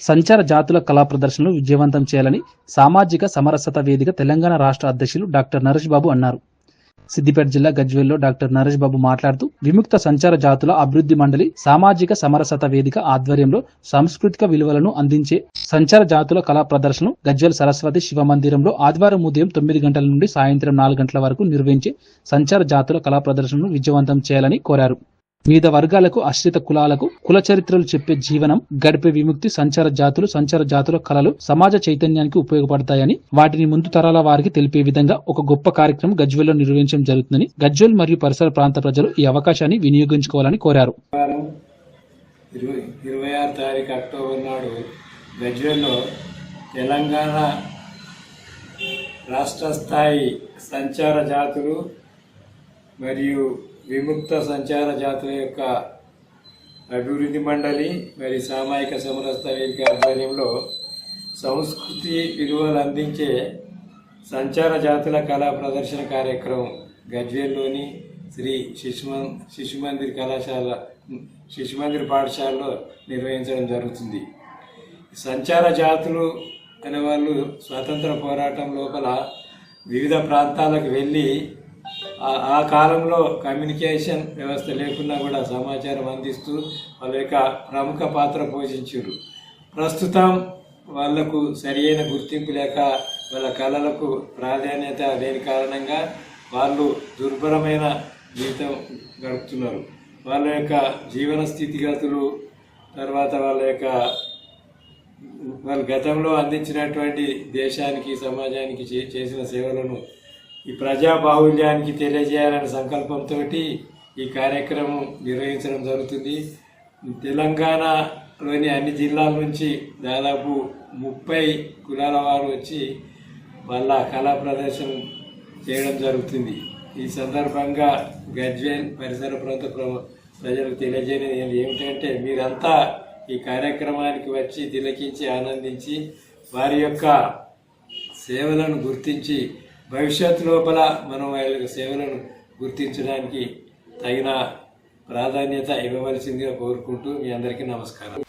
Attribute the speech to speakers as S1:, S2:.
S1: సంచార జాతుల కళా ప్రదర్శనలు విజయవంతం చేయాలని సామాజిక సమరసత వేదిక తెలంగాణ రాష్ట్ర అధ్యక్షులు డాక్టర్ నరేష్ బాబు అన్నారు. సిద్దిపేట జిల్లా గజ్వేల్లో డాక్టర్ నరేష్ బాబు మాట్లాడుతూ విముక్త సంచార జాతుల అభివృద్ధి మండలి సామాజిక సమరసత వేదిక ఆధ్వర్యంలో సాంస్కృతిక విలువలను అందించే సంచార జాతుల కళా ప్రదర్శనలు గజ్వేల్ సరస్వతి శివ మందిరంలో ఆదివారం ఉదయం తొమ్మిది గంటల నుండి సాయంత్రం నాలుగు గంటల వరకు నిర్వహించే సంచార జాతుల కళా ప్రదర్శనను విజయవంతం చేయాలని కోరారు. వివిధ వర్గాలకు ఆశ్రిత కులాలకు కుల చరిత్రలు చెప్పే జీవనం గడిపే విముక్తి సంచార జాతులు సంచార జాతుల కళలు సమాజ చైతన్యానికి ఉపయోగపడతాయని వాటిని ముందు తరాల వారికి తెలిపే విధంగా ఒక గొప్ప కార్యక్రమం గజ్వేల్లో నిర్వహించడం జరుగుతుందని గజ్వేల్ మరియు పరిసర ప్రాంత ప్రజలు ఈ అవకాశాన్ని వినియోగించుకోవాలని కోరారు.
S2: ఇరవై ఆరు తారీఖు అక్టోబర్ నాడు తెలంగాణ రాష్ట్ర స్థాయి సంచార జాతులు మరియు విముక్త సంచార జాతుల యొక్క అభివృద్ధి మండలి మరియు సామాజిక సమరస్త వేదిక ఆధ్వర్యంలో సంస్కృతి విలువలు అందించే సంచార జాతుల కళా ప్రదర్శన కార్యక్రమం గజ్వేల్లోని శ్రీ శిశుమన్ శిశుమందిర్ కళాశాల శిశుమందిర్ పాఠశాలలో నిర్వహించడం జరుగుతుంది. సంచార జాతులు అనే వాళ్ళు స్వాతంత్ర పోరాటం లోపల వివిధ ప్రాంతాలకు వెళ్ళి ఆ- కాలంలో కమ్యూనికేషన్ వ్యవస్థ లేకున్నా కూడా సమాచారం అందిస్తూ వాళ్ళ యొక్క ప్రముఖ పాత్ర పోషించారు. ప్రస్తుతం వాళ్ళకు సరియైన గుర్తింపు లేక వాళ్ళ కళలకు ప్రాధాన్యత లేని కారణంగా వాళ్ళు దుర్భరమైన జీవితం గడుపుతున్నారు. వాళ్ళ యొక్క జీవన స్థితిగతులు తర్వాత వాళ్ళ యొక్క వాళ్ళు గతంలో అందించినటువంటి దేశానికి సమాజానికి చే- చేసిన సేవలను ఈ ప్రజా బాహుల్యానికి తెలియజేయాలనే సంకల్పంతో ఈ కార్యక్రమం నిర్వహించడం జరుగుతుంది. తెలంగాణలోని అన్ని జిల్లాల నుంచి దాదాపు ముప్పై కులాల వారు వచ్చి వాళ్ళ కళా ప్రదర్శన చేయడం జరుగుతుంది. ఈ సందర్భంగా గజ్వేల్ పరిసర ప్రాంత ప్ర- ప్రజలకు తెలియజేయడం ఏమిటంటే మీరంతా ఈ కార్యక్రమానికి వచ్చి తిలకించి ఆనందించి వారి యొక్క సేవలను గుర్తించి భవిష్యత్ లోపల మనం వాళ్ళ సేవలను గుర్తించడానికి తగిన ప్రాధాన్యత ఇవ్వవలసిందిగా కోరుకుంటూ మీ అందరికీ నమస్కారం.